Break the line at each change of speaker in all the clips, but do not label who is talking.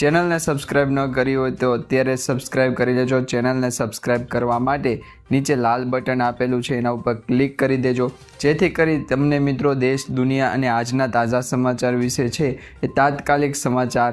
ચેનલને સબસ્ક્રાઇબ ન કરી હોય તો અત્યારે સબસ્ક્રાઇબ કરી લેજો ચેનલને સબસ્ક્રાઇબ કરવા માટે નીચે લાલ બટન આપેલું છે, એના ઉપર ક્લિક કરી દેજો. જેથી કરી તમને મિત્રો દેશ, દુનિયા અને આજના તાજા સમાચાર વિશે છે એ તાત્કાલિક સમાચાર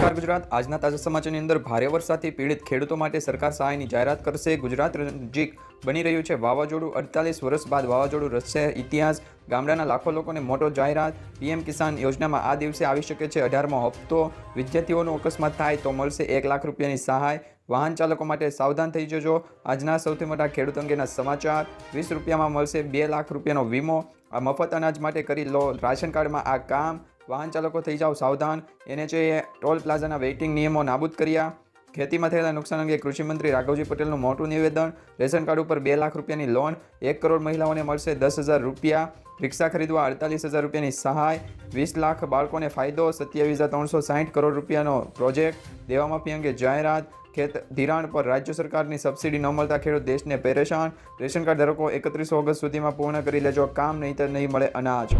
નમસ્કાર ગુજરાત. આજના તાજા સમાચારની અંદર ભારે વરસાદથી પીડિત ખેડૂતો માટે સરકાર સહાયની જાહેરાત કરશે. ગુજરાત નજીક બની રહ્યું છે વાવાઝોડું. અડતાલીસ વર્ષ બાદ વાવાઝોડું રચશે. ઇતિહાસ, ગામડાના લાખો લોકોને મોટો જાહેરાત. પીએમ કિસાન યોજનામાં આ દિવસે આવી શકે છે અઢારમો હપ્તો. વિદ્યાર્થીઓનો અકસ્માત થાય તો મળશે એક લાખ રૂપિયાની સહાય. વાહન ચાલકો માટે સાવધાન થઈ જજો. આજના સૌથી મોટા ખેડૂત અંગેના સમાચાર. વીસ રૂપિયામાં મળશે બે લાખ રૂપિયાનો વીમો. આ મફત અનાજ માટે કરી લો રાશન કાર્ડમાં આ કામ. વાહન ચાલકો થઈ જાઓ સાવધાન. એને છે ટોલ પ્લાઝાના વેઇટિંગ નિયમો નાબૂદ કર્યા. ખેતીમાં થયેલા નુકસાન અંગે કૃષિમંત્રી રાઘવજી પટેલનું મોટું નિવેદન. રેશન કાર્ડ ઉપર બે લાખ રૂપિયાની લોન, એક કરોડ મહિલાઓને મળશે દસ હજાર રૂપિયા. રિક્ષા ખરીદવા અડતાલીસ હજાર રૂપિયાની સહાય. વીસ લાખ બાળકોને ફાયદો, સત્યાવીસ હજાર ત્રણસો સાઠ કરોડ રૂપિયાનો પ્રોજેક્ટ. દેવામાફી અંગે જાહેરાત. ખેત ધિરાણ પર રાજ્ય સરકારની સબસિડી ન મળતા ખેડૂત દેશને પરેશાન. રેશન કાર્ડ ધારકો એકત્રીસ ઓગસ્ટ સુધીમાં પૂર્ણ કરી લેજો. કામ નહીં તો નહીં મળે અનાજ.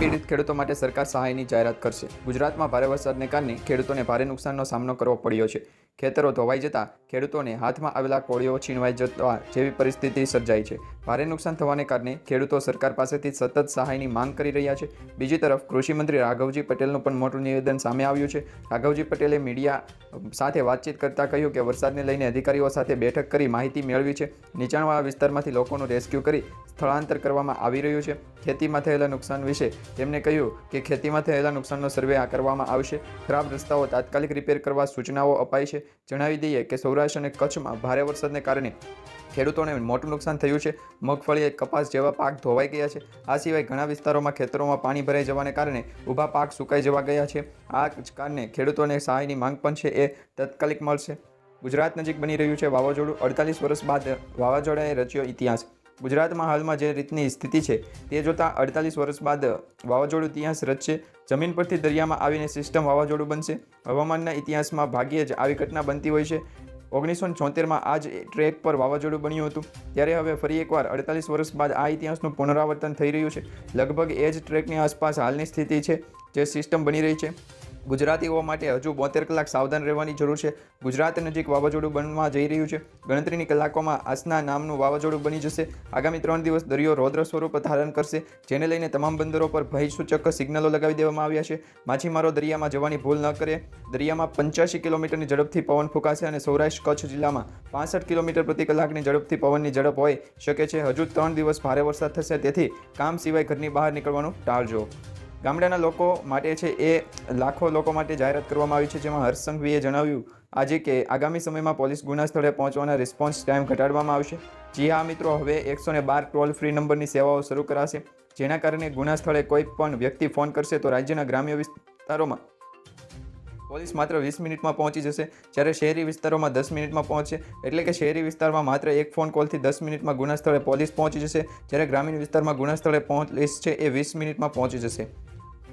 પીડિત ખેડૂતો માટે સરકાર સહાયની જાહેરાત કરશે. ગુજરાતમાં ભારે વરસાદને કારણે ખેડૂતોને ભારે નુકસાનનો સામનો કરવો પડ્યો છે. ખેતરો ધોવાઈ જતા ખેડૂતોને હાથમાં આવેલા કોળીઓ છીનવાઈ જતા જેવી પરિસ્થિતિ સર્જાઈ છે. ભારે નુકસાન થવાને કારણે ખેડૂતો સરકાર પાસેથી સતત સહાયની માંગ કરી રહ્યા છે. બીજી તરફ કૃષિમંત્રી રાઘવજી પટેલનું પણ મોટું નિવેદન સામે આવ્યું છે. રાઘવજી પટેલે મીડિયા સાથે વાતચીત કરતાં કહ્યું કે વરસાદને લઈને અધિકારીઓ સાથે બેઠક કરી માહિતી મેળવી છે. નીચાણવાળા વિસ્તારમાંથી લોકોનું રેસ્ક્યુ કરી સ્થળાંતર કરવામાં આવી રહ્યું છે. ખેતીમાં થયેલા નુકસાન વિશે તેમણે કહ્યું કે ખેતીમાં થયેલા નુકસાનનો સર્વે કરવામાં આવશે. ખરાબ રસ્તાઓ તાત્કાલિક રિપેર કરવા સૂચનાઓ અપાઈ છે. જણાવી દઈએ કે સૌરાષ્ટ્ર અને કચ્છમાં ભારે વરસાદને કારણે ખેડૂતોને મોટું નુકસાન થયું છે. મગફળી કપાસ જેવા પાક ધોવાઈ ગયા છે. આ સિવાય ઘણા વિસ્તારોમાં ખેતરોમાં પાણી ભરાઈ જવાને કારણે ઊભા પાક સુકાઈ જવા ગયા છે. આ જ કારણે ખેડૂતોને સહાયની માંગ પણ છે એ તાત્કાલિક મળશે. ગુજરાત નજીક બની રહ્યું છે વાવાઝોડું. અડતાલીસ વર્ષ બાદ વાવાઝોડાએ રચ્યો ઇતિહાસ. ગુજરાતમાં હાલમાં જે રીતની સ્થિતિ છે, તે જોતાં અડતાલીસ વર્ષ બાદ વાવાઝોડું ઇતિહાસ રચશે જમીન પરથી દરિયામાં આવીને સિસ્ટમ વાવાઝોડું બનશે. હવામાનના ઇતિહાસમાં ભાગ્યે જ આવી ઘટના બનતી હોય છે. ઓગણીસો છોતેરમાં આ જ ટ્રેક પર વાવાઝોડું બન્યું હતું. ત્યારે હવે ફરી એકવાર અડતાલીસ વર્ષ બાદ આ ઇતિહાસનું પુનરાવર્તન થઈ રહ્યું છે. લગભગ એ જ ટ્રેકની આસપાસ હાલની સ્થિતિ છે જે સિસ્ટમ બની રહી છે. ગુજરાતીઓ માટે હજુ બોતેર કલાક સાવધાન રહેવાની જરૂર છે. ગુજરાત નજીક વાવાઝોડું બનવા જઈ રહ્યું છે. ગણતરીની કલાકોમાં આસના નામનું વાવાઝોડું બની જશે. આગામી ત્રણ દિવસ દરિયો રૌદ્ર સ્વરૂપ ધારણ કરશે, જેને લઈને તમામ બંદરો પર ભયસૂચક સિગ્નલો લગાવી દેવામાં આવ્યા છે. માછીમારો દરિયામાં જવાની ભૂલ ન કરે. દરિયામાં પંચ્યાસી કિલોમીટરની ઝડપથી પવન ફૂંકાશે અને સૌરાષ્ટ્ર, કચ્છ જિલ્લામાં પાસઠ કિલોમીટર પ્રતિ કલાકની ઝડપથી પવનની ઝડપ હોય શકે છે. હજુ ત્રણ દિવસ ભારે વરસાદ થશે, તેથી કામ સિવાય ઘરની બહાર નીકળવાનું ટાળજો. ગામડાના લોકો માટે છે એ લાખો લોકો માટે જાહેરાત કરવામાં આવી છે, જેમાં હર્ષ સંઘવીએ જણાવ્યું આજે કે આગામી સમયમાં પોલીસ ગુના સ્થળે પહોંચવાના રિસ્પોન્સ ટાઈમ ઘટાડવામાં આવશે. જી હા મિત્રો, હવે એકસો ને બાર ટોલ ફ્રી નંબરની સેવાઓ શરૂ કરાશે. જેના કારણે ગુના સ્થળે કોઈ પણ વ્યક્તિ ફોન કરશે તો રાજ્યના ગ્રામ્ય વિસ્તારોમાં પોલીસ માત્ર વીસ મિનિટમાં પહોંચી જશે. જ્યારે શહેરી વિસ્તારોમાં દસ મિનિટમાં પહોંચશે. એટલે કે શહેરી વિસ્તારમાં માત્ર એક ફોન કોલથી દસ મિનિટમાં ગુના સ્થળે પોલીસ પહોંચી જશે. જ્યારે ગ્રામીણ વિસ્તારમાં ગુના સ્થળે પોલીસ છે એ વીસ મિનિટમાં પહોંચી જશે.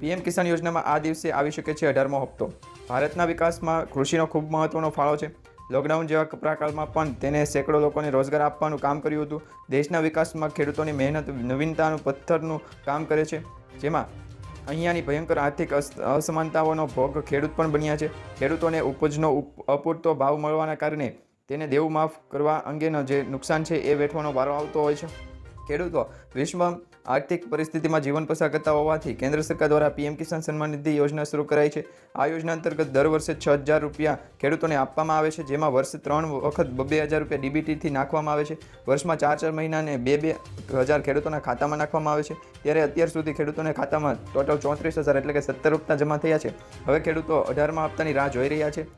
પીએમ કિસાન યોજનામાં આ દિવસે આવી શકે છે અઢારમો હપ્તો. ભારતના વિકાસમાં કૃષિનો ખૂબ મહત્ત્વનો ફાળો છે. લોકડાઉન જેવા કપરાકાળમાં પણ તેને સેંકડો લોકોને રોજગાર આપવાનું કામ કર્યું હતું. દેશના વિકાસમાં ખેડૂતોની મહેનત, નવીનતાનું પથ્થરનું કામ કરે છે. જેમાં અહીંયાની ભયંકર આર્થિક અસ- અસમાનતાઓનો ભોગ ખેડૂત પણ બન્યા છે. ખેડૂતોને ઉપજનો ઉપ- અપૂરતો ભાવ મળવાના કારણે તેને દેવું માફ કરવા અંગેનો જે નુકસાન છે એ વેઠવાનો વારો આવતો હોય છે. ખેડૂતો વિશ્વ આર્થિક પરિસ્થિતિમાં જીવન પસાર કરતા હોવાથી કેન્દ્ર સરકાર દ્વારા પીએમ કિસાન સન્માન નિધિ યોજના શરૂ કરાઈ છે. આ યોજના અંતર્ગત દર વર્ષે છ હજાર રૂપિયા ખેડૂતોને આપવામાં આવે છે, જેમાં વર્ષે ત્રણ વખત બબ્બે હજાર રૂપિયા ડીબીટીથી નાખવામાં આવે છે. વર્ષમાં ચાર ચાર મહિનાને બે બે હજાર ખેડૂતોના ખાતામાં નાખવામાં આવે છે. ત્યારે અત્યાર સુધી ખેડૂતોને ખાતામાં ટોટલ ચોત્રીસ હજાર એટલે કે સત્તર હપ્તા જમા થયા છે. હવે ખેડૂતો અઢારમા હપ્તાની રાહ જોઈ રહ્યા છે.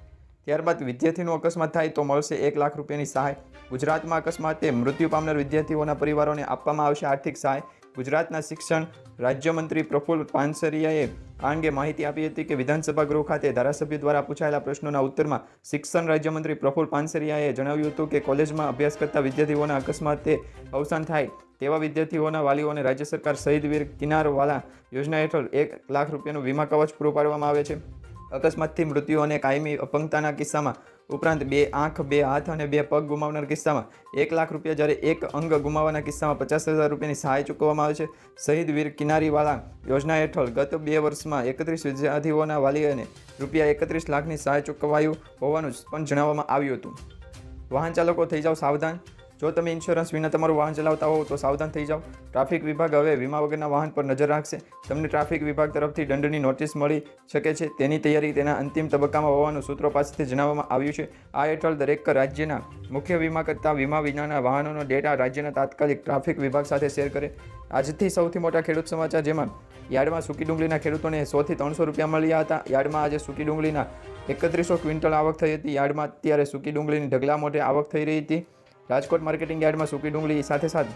ત્યારબાદ વિદ્યાર્થીનો અકસ્માત થાય તો મળશે એક લાખ રૂપિયાની સહાય. ગુજરાતમાં અકસ્માતે મૃત્યુ પામનાર વિદ્યાર્થીઓના પરિવારોને આપવામાં આવશે આર્થિક સહાય.
ગુજરાતના શિક્ષણ રાજ્યમંત્રી પ્રફુલ્લ પાનસરિયાએ આ અંગે માહિતી આપી હતી કે વિધાનસભા ગૃહ ખાતે ધારાસભ્ય દ્વારા પૂછાયેલા પ્રશ્નોના ઉત્તરમાં શિક્ષણ રાજ્યમંત્રી પ્રફુલ્લ પાનસરિયાએ જણાવ્યું હતું કે કોલેજમાં અભ્યાસ કરતા વિદ્યાર્થીઓના અકસ્માતે અવસાન થાય તેવા વિદ્યાર્થીઓના વાલીઓને રાજ્ય સરકાર શહીદ વીર કિનારવાલા યોજના હેઠળ એક લાખ રૂપિયાનું વીમા કવચ પૂરું પાડવામાં આવે છે. અકસ્માતથી મૃત્યુ અને કાયમી અપંગતાના કિસ્સામાં ઉપરાંત બે આંખ, બે હાથ અને બે પગ ગુમાવનાર કિસ્સામાં એક લાખ રૂપિયા જ્યારે એક અંગ ગુમાવવાના કિસ્સામાં પચાસ હજાર રૂપિયાની સહાય ચૂકવવામાં આવે છે. શહીદ વીર કિનારીવાલા યોજના હેઠળ ગત બે વર્ષમાં એકત્રીસ વિદ્યાર્થીઓના વાલીઓને રૂપિયા એકત્રીસ લાખની સહાય ચૂકવાયું હોવાનું પણ જણાવવામાં આવ્યું હતું. વાહન ચાલકો થઈ જાઓ સાવધાન. જો તમે ઇન્સ્યોરન્સ વિના તમારું વાહન ચલાવતા હોવ તો સાવધાન થઈ જાઓ. ટ્રાફિક વિભાગ હવે વીમા વગરના વાહન પર નજર રાખશે. તમને ટ્રાફિક વિભાગ તરફથી દંડની નોટિસ મળી શકે છે. તેની તૈયારી તેના અંતિમ તબક્કામાં હોવાનું સૂત્રો પાસેથી જણાવવામાં આવ્યું છે. આ હેઠળ દરેક રાજ્યના મુખ્ય વીમા કરતા વીમા વિનાના વાહનોનો ડેટા રાજ્યના તાત્કાલિક ટ્રાફિક વિભાગ સાથે શેર કરે. આજથી સૌથી મોટા ખેડૂત સમાચાર જેમાં યાર્ડમાં સૂકી ડુંગળીના ખેડૂતોને સોથી ત્રણસો રૂપિયા મળ્યા હતા. યાર્ડમાં આજે સૂકી ડુંગળીના એકત્રીસો ક્વિન્ટલ આવક થઈ હતી. યાર્ડમાં અત્યારે સૂકી ડુંગળીની ઢગલા મોઢે આવક થઈ રહી હતી. રાજકોટ માર્કેટિંગ યાર્ડમાં સૂકી ડુંગળી સાથે સાથે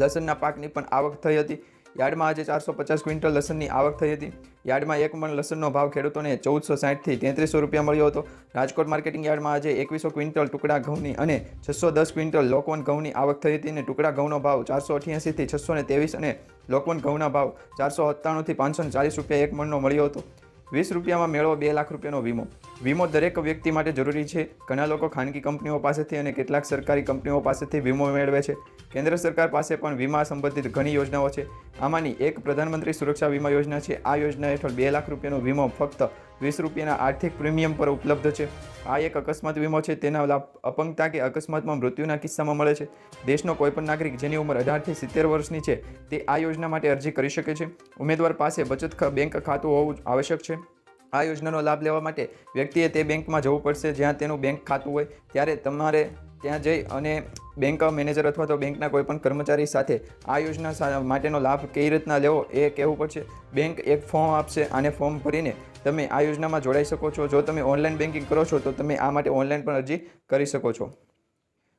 લસણના પાકની પણ આવક થઈ હતી. યાર્ડમાં આજે ચારસો પચાસ ક્વિન્ટલ લસણની આવક થઈ હતી. યાર્ડમાં એક મણ લસણનો ભાવ ખેડૂતોને ચૌદસો સાઠથી તેત્રીસો રૂપિયા મળ્યો હતો. રાજકોટ માર્કેટિંગ યાર્ડમાં આજે એકવીસો ક્વિન્ટલ ટુકડા ઘઉંની અને છસો દસ ક્વિન્ટલ લોકવન ઘઉંની આવક થઈ હતી અને ટુકડા ઘઉંનો ભાવ ચારસો અઠ્યાસીથી છસો ને ત્રેવીસ અને લોકવન ઘઉંના ભાવ ચારસો સત્તાણુંથી પાંચસો ચાલીસ રૂપિયા એક મણનો મળ્યો હતો. વીસ રૂપિયામાં મેળવો બે લાખ રૂપિયાનો વીમો. વીમો દરેક વ્યક્તિ માટે જરૂરી છે. ઘણા લોકો ખાનગી કંપનીઓ પાસેથી અને કેટલાક સરકારી કંપનીઓ પાસેથી વીમો મેળવે છે. કેન્દ્ર સરકાર પાસે પણ વીમા સંબંધિત ઘણી યોજનાઓ છે. આમાંની એક પ્રધાનમંત્રી સુરક્ષા વીમા યોજના છે. આ યોજના હેઠળ બે લાખ રૂપિયાનો વીમો ફક્ત વીસ રૂપિયાના આર્થિક પ્રીમિયમ પર ઉપલબ્ધ છે. આ એક અકસ્માત વીમો છે. તેના લાભ અપંગતા કે અકસ્માતમાં મૃત્યુના કિસ્સામાં મળે છે. દેશનો કોઈપણ નાગરિક જેની ઉંમર અઢારથી સિત્તેર વર્ષની છે, તે આ યોજના માટે અરજી કરી શકે છે. ઉમેદવાર પાસે બચત બેંક ખાતું હોવું આવશ્યક છે. આ યોજનાનો લાભ લેવા માટે વ્યક્તિએ તે બેંકમાં જવું પડશે. જ્યાં તેનું બેંક ખાતું હોય, ત્યારે તમારે ત્યાં જઈ અને બેંક મેનેજર અથવા તો બેંકના કોઈપણ કર્મચારી સાથે આ યોજના માટેનો લાભ કઈ રીતના લેવો એ કહેવું પડશે. બેંક એક ફોર્મ આપશે, આને ફોર્મ ભરીને તમે આ યોજનામાં જોડાઈ શકો છો. જો તમે ઓનલાઈન બેન્કિંગ કરો છો, તો તમે આ માટે ઓનલાઈન પણ અરજી કરી શકો છો.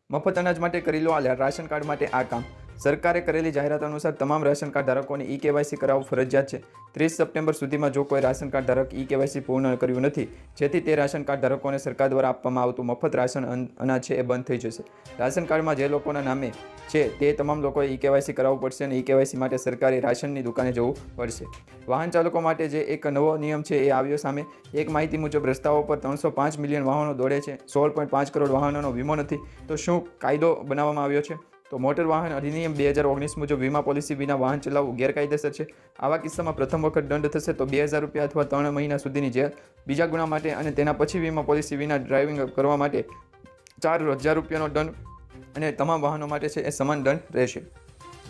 મફત અનાજ માટે કરી લો, આ રાશન કાર્ડ માટે આ કામ. સરકારે કરેલી જાહેરાત અનુસાર તમામ રાશન કાર્ડ ધારકોને ઈ કેવાયસી કરાવવું ફરજિયાત છે. ત્રીસ સપ્ટેમ્બર સુધીમાં જો કોઈ રાશન કાર્ડ ધારક ઈ કેવાયસી પૂર્ણ કર્યું નથી, જેથી તે રાશન કાર્ડ ધારકોને સરકાર દ્વારા આપવામાં આવતું મફત રાશન અન- અનાજ છે એ બંધ થઈ જશે. રાશન કાર્ડમાં જે લોકોના નામે છે તે તમામ લોકોએ ઈ કેવાયસી કરાવવું પડશે અને ઈ કેવાયસી માટે સરકારે રાશનની દુકાને જવું પડશે. વાહન ચાલકો માટે જે એક નવો નિયમ છે એ આવ્યો સામે. એક માહિતી મુજબ, રસ્તાઓ પર ત્રણસો પાંચ મિલિયન વાહનો દોડે છે. સોળ પોઈન્ટ પાંચ કરોડ વાહનોનો વીમો નથી. તો શું કાયદો બનાવવામાં આવ્યો છે? તો મોટર વાહન અધિનિયમ બે હજાર ઓગણીસ મુજબ વીમા પોલિસી વિના વાહન ચલાવવું ગેરકાયદેસર છે, આવા કિસ્સામાં પ્રથમ વખત દંડ થશે તો બે હજાર રૂપિયા અથવા ત્રણ મહિના સુધીની જેલ. બીજા ગુના માટે અને તેના પછી વીમા પોલિસી વિના ડ્રાઇવિંગ કરવા માટે ચાર હજાર રૂપિયાનો દંડ અને તમામ વાહનો માટે છે એ સમાન દંડ રહેશે.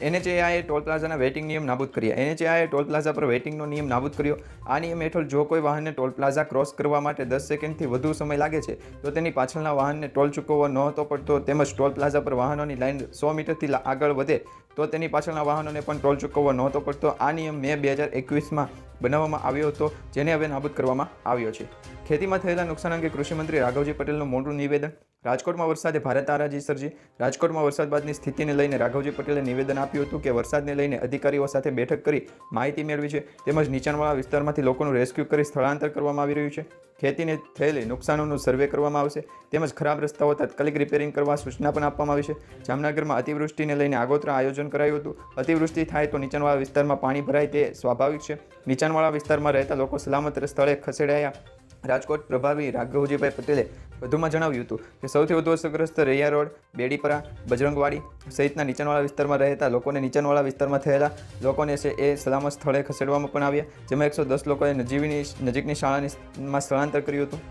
એનએચએઆઈએ ટોલ પ્લાઝાના વેઇટિંગ નિયમ નાબૂદ કર્યા. એનએચએઆઈએ ટોલ પ્લાઝા પર વેઇટિંગનો નિયમ નાબૂદ કર્યો. આ નિયમ હેઠળ જો કોઈ વાહનને ટોલ પ્લાઝા ક્રોસ કરવા માટે દસ સેકન્ડથી વધુ સમય લાગે છે, તો તેની પાછળના વાહનને ટોલ ચૂકવવો નહોતો પડતો, તેમજ ટોલ પ્લાઝા પર વાહનોની લાઇન સો મીટરથી આગળ વધે, તો તેની પાછળના વાહનોને પણ ટોલ ચૂકવવો નહોતો પડતો. આ નિયમ મે બે હજાર એકવીસમાં બનાવવામાં આવ્યો હતો, જેને હવે નાબૂદ કરવામાં આવ્યો છે. ખેતીમાં થયેલા નુકસાન અંગે કૃષિમંત્રી રાઘવજી પટેલનું મોટું નિવેદન. રાજકોટમાં વરસાદે ભારે તારાજી સર્જી. રાજકોટમાં વરસાદ બાદની સ્થિતિને લઈને રાઘવજી પટેલે નિવેદન આપ્યું હતું કે વરસાદને લઈને અધિકારીઓ સાથે બેઠક કરી માહિતી મેળવી છે. તેમજ નીચાણવાળા વિસ્તારમાંથી લોકોનું રેસ્ક્યુ કરી સ્થળાંતર કરવામાં આવી રહ્યું છે. ખેતીને થયેલી નુકસાનોનું સર્વે કરવામાં આવશે. તેમજ ખરાબ રસ્તાઓ તાત્કાલિક રિપેરિંગ કરવા સૂચના પણ આપવામાં આવી છે. જામનગરમાં અતિવૃષ્ટિને લઈને આગોતરા આયોજન કરાયું હતું. અતિવૃષ્ટિ થાય તો નીચાણવાળા વિસ્તારમાં પાણી ભરાય તે સ્વાભાવિક છે. નીચાણવાળા વિસ્તારમાં રહેતા લોકો સલામત સ્થળે ખસેડાયા. રાજકોટ પ્રભારી રાઘવજીભાઈ પટેલે વધુમાં જણાવ્યું હતું કે સૌથી વધુ અસરગ્રસ્ત રૈયા રોડ, બેડીપરા, બજરંગવાડી સહિતના નીચાણવાળા વિસ્તારમાં રહેતા લોકોને નીચાણવાળા વિસ્તારમાં થયેલા લોકોને છે એ સલામત સ્થળે ખસેડવામાં પણ આવ્યા, જેમાં એકસો દસ લોકોએ નજીવીની નજીકની શાળાની સ્થળાંતર કર્યું હતું.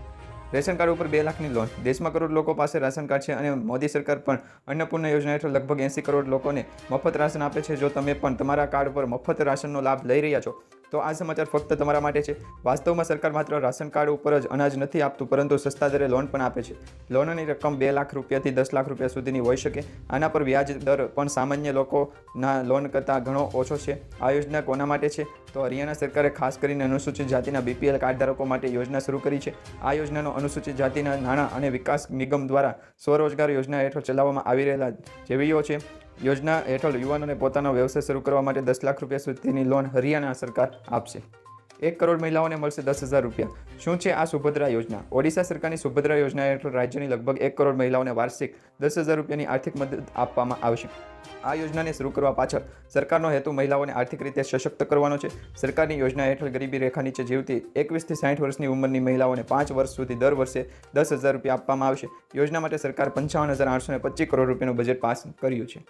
રેશન કાર્ડ ઉપર બે લાખની લોન, દેશમાં કરોડ લોકો પાસે રાશન કાર્ડ છે અને મોદી સરકાર પણ અન્નપૂર્ણા યોજના હેઠળ લગભગ એંસી કરોડ લોકોને મફત રાશન આપે છે. જો તમે પણ તમારા કાર્ડ પર મફત રાશનનો લાભ લઈ રહ્યા છો તો આ સમાચાર ફક્ત તમારા માટે છે. વાસ્તવમાં સરકાર માત્ર રાશન કાર્ડ ઉપર જ અનાજ નથી આપતું, પરંતુ સસ્તા દરે લોન પણ આપે છે. લોનની રકમ બે લાખ રૂપિયાથી દસ લાખ રૂપિયા સુધીની હોઈ શકે. આના પર વ્યાજ દર પણ સામાન્ય લોકોના લોન કરતાં ઘણો ઓછો છે. આ યોજના કોના માટે છે? તો હરિયાણા સરકારે ખાસ કરીને અનુસૂચિત જાતિના બીપીએલ કાર્ડ ધારકો માટે યોજના શરૂ કરી છે. આ યોજનાનો અનુસૂચિત જાતિના નાણાં અને વિકાસ નિગમ દ્વારા સ્વરોજગાર યોજના હેઠળ ચલાવવામાં આવી રહેલા જેવીઓ છે. યોજના હેઠળ યુવાનોને પોતાનો વ્યવસાય શરૂ કરવા માટે દસ લાખ રૂપિયા સુધીની લોન હરિયાણા સરકાર આપશે. એક કરોડ મહિલાઓને મળશે દસ હજાર રૂપિયા. શું છે આ સુભદ્રા યોજના? ઓડિશા સરકારની સુભદ્રા યોજના હેઠળ રાજ્યની લગભગ એક કરોડ મહિલાઓને વાર્ષિક દસ હજાર રૂપિયાની આર્થિક મદદ આપવામાં આવશે. આ યોજનાને શરૂ કરવા પાછળ સરકારનો હેતુ મહિલાઓને આર્થિક રીતે સશક્ત કરવાનો છે. સરકારની યોજના હેઠળ ગરીબી રેખા નીચે જીવતી એકવીસથી સાઠ વર્ષની ઉંમરની મહિલાઓને પાંચ વર્ષ સુધી દર વર્ષે દસ હજાર રૂપિયા આપવામાં આવશે. યોજના માટે સરકાર પંચાવન હજાર આઠસો ને પચીસ કરોડ રૂપિયાનું બજેટ પાસ કર્યું છે.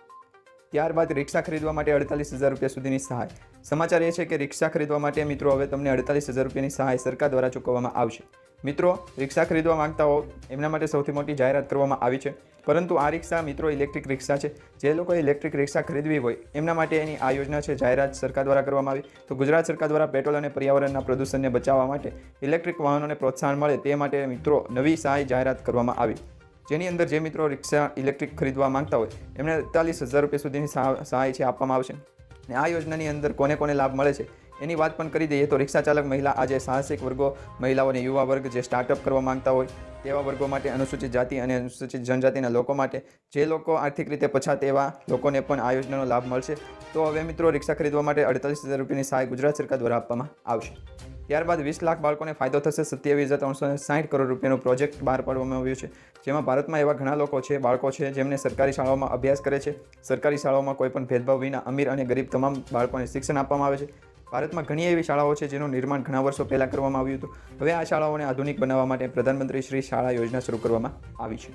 ત્યારબાદ રિક્ષા ખરીદવા માટે અડતાલીસ હજાર રૂપિયા સુધીની સહાય. સમાચાર એ છે કે રિક્ષા ખરીદવા માટે, મિત્રો, હવે તમને અડતાલીસ હજાર રૂપિયાની સહાય સરકાર દ્વારા ચૂકવવામાં આવશે. મિત્રો, રિક્ષા ખરીદવા માંગતા હો એમના માટે સૌથી મોટી જાહેરાત કરવામાં આવી છે. પરંતુ આ રિક્ષા, મિત્રો, ઇલેક્ટ્રિક રિક્ષા છે. જે લોકોએ ઇલેક્ટ્રિક રિક્ષા ખરીદવી હોય, એમના માટે એની આ યોજના છે, જાહેરાત સરકાર દ્વારા કરવામાં આવી. તો ગુજરાત સરકાર દ્વારા પેટ્રોલ અને પર્યાવરણના પ્રદૂષણને બચાવવા માટે ઇલેક્ટ્રિક વાહનોને પ્રોત્સાહન મળે તે માટે, મિત્રો, નવી સહાય જાહેરાત કરવામાં આવી. જેની અંદર જે મિત્રો રિક્ષા ઇલેક્ટ્રિક ખરીદવા માંગતા હોય, એમને અડતાલીસ હજાર રૂપિયા સુધીની સહાય છે આપવામાં આવશે. અને આ યોજનાની અંદર કોને કોને લાભ મળે છે, એની વાત પણ કરી દઈએ તો રિક્ષા ચાલક મહિલા આજે સાહસિક વર્ગો મહિલાઓને યુવા વર્ગ જે સ્ટાર્ટઅપ કરવા માંગતા હોય, તેવા વર્ગો માટે અનુસૂચિત જાતિ અને અનુસૂચિત જનજાતિના લોકો માટે જે લોકો આર્થિક રીતે પછાત એવા લોકોને પણ આ યોજનાનો લાભ મળશે. તો હવે મિત્રો રિક્ષા ખરીદવા માટે અડતાલીસ હજાર રૂપિયાની સહાય ગુજરાત સરકાર દ્વારા આપવામાં આવશે. ત્યારબાદ વીસ લાખ બાળકોને ફાયદો થશે. સત્યાવીસ હજાર ત્રણસો સાઠ કરોડ રૂપિયાનો પ્રોજેક્ટ બહાર પાડવામાં આવ્યો છે. જેમાં ભારતમાં એવા ઘણા લોકો છે, બાળકો છે, જેમને સરકારી શાળાઓમાં અભ્યાસ કરે છે. સરકારી શાળાઓમાં કોઈ પણ ભેદભાવ વિના અમીર અને ગરીબ તમામ બાળકોને શિક્ષણ આપવામાં આવે છે. ભારતમાં ઘણી એવી શાળાઓ છે જેનું નિર્માણ ઘણા વર્ષો પહેલાં કરવામાં આવ્યું હતું. હવે આ શાળાઓને આધુનિક બનાવવા માટે પ્રધાનમંત્રી શ્રી શાળા યોજના શરૂ કરવામાં આવી છે.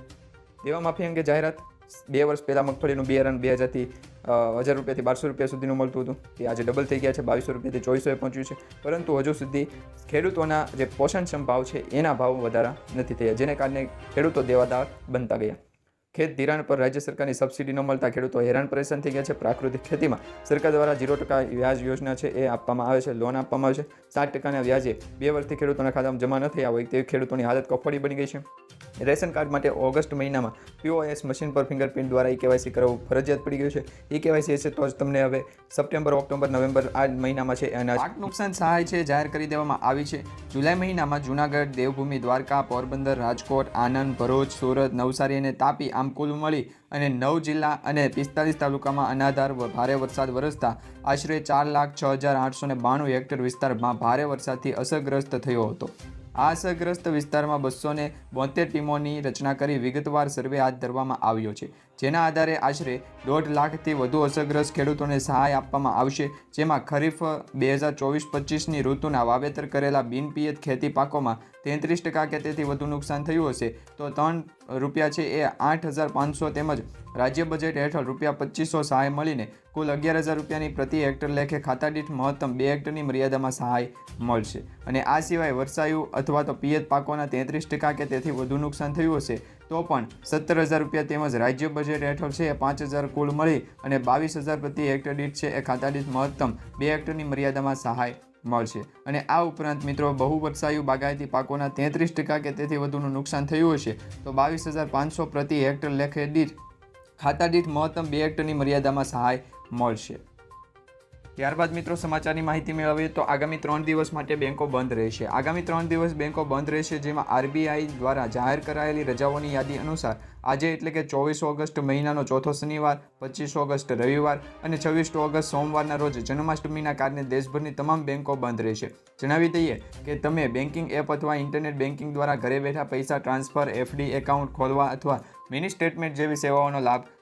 દેવા માફી અંગે જાહેરાત. બે વર્ષ પહેલાં મગફળીનું બિયારણ બે હજારથી હજાર રૂપિયાથી બારસો રૂપિયા સુધીનું મળતું હતું. તે આજે ડબલ થઈ ગયા છે, બાવીસો રૂપિયાથી ચોવીસોએ પહોંચ્યું છે. પરંતુ હજુ સુધી ખેડૂતોના જે પોષણક્ષમ ભાવ છે, એના ભાવ વધારા નથી થયા, જેને કારણે ખેડૂતો દેવાદાર બનતા ગયા. ખેત ધિરાણ પર રાજ્ય સરકારની સબસિડી ન મળતા ખેડૂતો હેરાન પરેશાન થઈ ગયા છે. પ્રાકૃતિક ખેતીમાં સરકાર દ્વારા ઝીરો ટકા વ્યાજ યોજના છે, એ આપવામાં આવે છે, લોન આપવામાં આવે છે. સાત ટકાના વ્યાજે બે વર્ષથી ખેડૂતોના ખાતામાં જમા ન થયા હોય તેવી ખેડૂતોની હાલત કફોડી બની ગઈ છે. રેશન કાર્ડ માટે ઓગસ્ટ મહિનામાં પીઓએસ મશીન પર ફિંગરપ્રિન્ટ દ્વારા ઈ કેવાયસી કરવું ફરજિયાત પડી ગયું છે. ઈ કેવાયસી હશે તો જ તમને હવે સપ્ટેમ્બર, ઓક્ટોબર, નવેમ્બર આ મહિનામાં છે અને
પાક નુકસાન સહાય છે જાહેર કરી દેવામાં આવી છે. જુલાઈ મહિનામાં જૂનાગઢ, દેવભૂમિ, દ્વારકા, પોરબંદર, રાજકોટ આનંદ ભરૂચ, સુરત, નવસારી અને તાપી આમ કુલ મળી અને નવ જિલ્લા અને પિસ્તાલીસ તાલુકામાં અનાધાર ભારે વરસાદ વરસતા આશરે ચાર લાખ છ હજાર આઠસો બાણું હેક્ટર વિસ્તારમાં ભારે વરસાદથી અસરગ્રસ્ત થયો હતો. આ અસરગ્રસ્ત વિસ્તારમાં બસો બોતેર ટીમોની રચના કરી વિગતવાર સર્વે હાથ ધરવામાં આવ્યો છે. જેના આધારે આશરે દોઢ લાખથી વધુ અસરગ્રસ્ત ખેડૂતોને સહાય આપવામાં આવશે, જેમાં ખરીફ બે હજાર ચોવીસ પચીસની ઋતુના વાવેતર કરેલા બિનપિયત ખેતી પાકોમાં તેત્રીસ ટકા કે તેથી વધુ નુકસાન થયું હશે. તો ત્રણ રૂપિયા છે એ આઠ હજાર પાંચસો તેમજ રાજ્ય બજેટ હેઠળ રૂપિયા પચીસો સહાય મળીને કુલ અગિયાર હજાર રૂપિયાની પ્રતિ હેક્ટર લેખે ખાતા દીઠ મહત્તમ બે હેક્ટરની મર્યાદામાં સહાય મળશે. અને આ સિવાય વર્ષાયુ અથવા તો પિયત પાકોના તેત્રીસ ટકા કે તેથી વધુ નુકસાન થયું હશે. તો પણ સત્તર હજાર રૂપિયા તેમજ રાજ્ય બજેટ હેઠળ છે એ પાંચ હજાર કુલ મળી અને બાવીસ હજાર પ્રતિ હેક્ટર દીઠ છે એ ખાતા દીઠ મહત્તમ બે હેક્ટરની મર્યાદામાં સહાય મળશે. અને આ ઉપરાંત મિત્રો બહુ વર્ષાયુ બાગાયતી પાકોના તેત્રીસ ટકા કે તેથી વધુનું નુકસાન થયું હશે તો બાવીસ હજાર પાંચસો પ્રતિ હેક્ટર લેખે દીઠ ખાતા દીઠ મહત્તમ બે હેક્ટરની મર્યાદામાં સહાય મળશે. ત્યારબાદ મિત્રો સમાચારની માહિતી મેળવીએ તો આગામી ત્રણ દિવસ માટે બેંકો બંધ રહેશે. આગામી ત્રણ દિવસ બેંકો બંધ રહેશે જેમાં આરબીઆઈ દ્વારા જાહેર કરાયેલી રજાઓની યાદી અનુસાર આજે એટલે કે ચોવીસ ઓગસ્ટ મહિનાનો ચોથો શનિવાર, પચીસ ઓગસ્ટ રવિવાર અને છવ્વીસ ઓગસ્ટ સોમવારના રોજ જન્માષ્ટમીના કારણે દેશભરની તમામ બેંકો બંધ રહેશે. જણાવી દઈએ કે તમે બેન્કિંગ એપ અથવા ઇન્ટરનેટ બેન્કિંગ દ્વારા ઘરે બેઠા પૈસા ટ્રાન્સફર, એફડી એકાઉન્ટ ખોલવા અથવા મિની સ્ટેટમેન્ટ જેવી સેવાઓનો લાભ